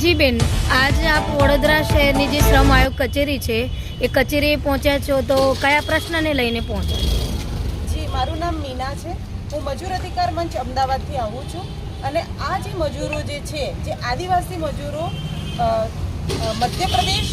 જી બેન, આજે આપ વડોદરા શહેરની જે શ્રમ આયોગ કચેરી છે, એ કચેરીએ પહોંચ્યા છો તો કયા પ્રશ્નને લઈને પહોંચ્યા? જી, મારું નામ મીના છે. હું મજૂર અધિકાર મંચ અમદાવાદથી આવું છું અને આ જે મજૂરો જે છે, જે આદિવાસી મજૂરો મધ્યપ્રદેશ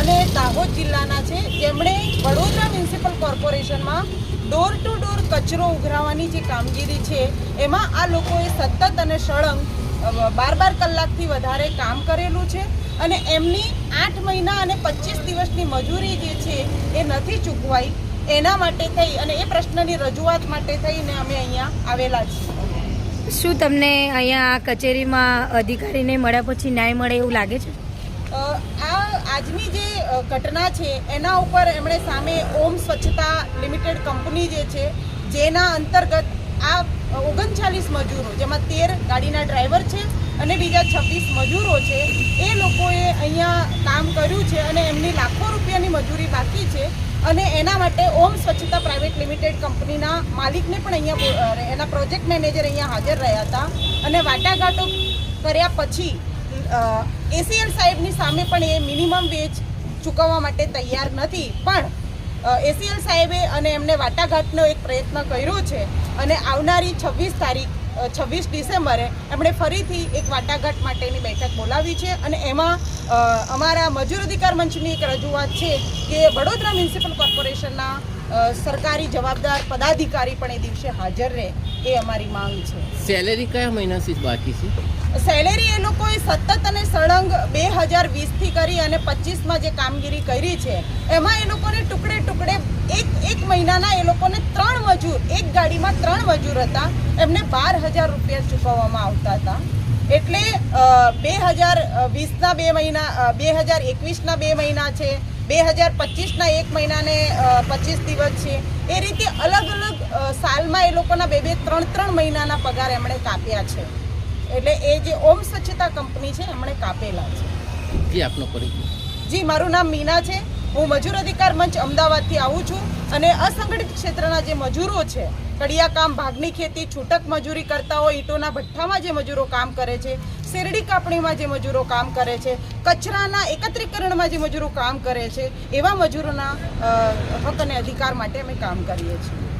અને દાહોદ જિલ્લાના છે, જેમણે વડોદરા મ્યુનિસિપલ કોર્પોરેશનમાં ડોર ટુ ડોર કચરો ઉઘરાવવાની જે કામગીરી છે, એમાં આ લોકોએ સતત અને સળંગ બાર બાર કલાકથી વધારે કામ કરેલું છે અને એમની આઠ મહિના અને પચીસ દિવસની મજૂરી જે છે એ નથી ચૂકવાઈ. એના માટે થઈ અને એ પ્રશ્નની રજૂઆત માટે થઈને અમે અહીંયા આવેલા છીએ. શું તમને અહીંયા કચેરીમાં અધિકારીને મળ્યા પછી ન્યાય મળે એવું લાગે છે? આ આજની જે ઘટના છે એના ઉપર એમણે સામે ઓમ સ્વચ્છતા લિમિટેડ કંપની જે છે જેના અંતર્ગત આ ઓગણચાલીસ મજૂરો, જેમાં તેર ગાડીના ડ્રાઈવર છે અને બીજા છવ્વીસ મજૂરો છે, એ લોકોએ અહીંયા કામ કર્યું છે અને એમની લાખો રૂપિયાની મજૂરી બાકી છે અને એના માટે ઓમ સ્વચ્છતા પ્રાઇવેટ લિમિટેડ કંપનીના માલિકને પણ અહીંયા એના પ્રોજેક્ટ મેનેજર અહીંયા હાજર રહ્યા હતા અને વાટાઘાટો કર્યા પછી એસીએલ સાહેબની સામે પણ એ મિનિમમ વેજ ચૂકવવા માટે તૈયાર નથી, પણ એસીએલ સાહેબે અને એમને વાટાઘાટનો એક પ્રયત્ન કર્યો છે અને આવનારી છવ્વીસ તારીખ છવ્વીસ ડિસેમ્બરે એમણે ફરીથી એક વાટાઘાટ માટેની બેઠક બોલાવી છે અને એમાં અમારા મજૂર અધિકાર મંચની એક રજૂઆત છે કે વડોદરા મ્યુનિસિપલ કોર્પોરેશનના સરકારી જવાબદાર પદાધિકારી પણ એ દિવસે હાજર રહે એ અમારી માંગ છે. સેલેરી કયા મહિનાથી બાકી છે? સેલેરી એ લોકોએ સતત અને સળંગ બે હજાર વીસથી કરી અને પચીસમાં જે કામગીરી કરી છે એમાં એ લોકોને ટુકડે ટુકડે એક એક મહિનાના એ લોકોને ત્રણ મજૂર એક ગાડીમાં ત્રણ મજૂર હતા એમને બાર હજાર રૂપિયા ચૂકવવામાં આવતા હતા. એટલે બે હજાર વીસના બે મહિના બે હજાર એકવીસના બે મહિના છે બે હજાર પચીસના એક મહિનાને પચીસ દિવસ છે. એ રીતે અલગ અલગ સાલમાં એ લોકોના બે બે ત્રણ ત્રણ મહિનાના પગાર એમણે કાપ્યા છે. એટલે એ જે ઓમ સ્વચ્છતા કંપની છે એમણે કાપેલા છે. જી આપનો પરિચય. જી મારું નામ મીના છે. હું મજૂર અધિકાર મંચ અમદાવાદથી આવું છું અને અસંગઠિત ક્ષેત્રના જે મજૂરો છે કડિયા કામ ભાગની ખેતી છૂટક મજૂરી કરતા હોય ઈંટોના ભઠ્ઠામાં જે મજૂરો કામ કરે છે શેરડી કાપણીમાં જે મજૂરો કામ કરે છે, કચરાના એકત્રીકરણમાં જે મજૂરો કામ કરે છે, એવા મજૂરોના હક અને અધિકાર માટે અમે કામ કરીએ છીએ.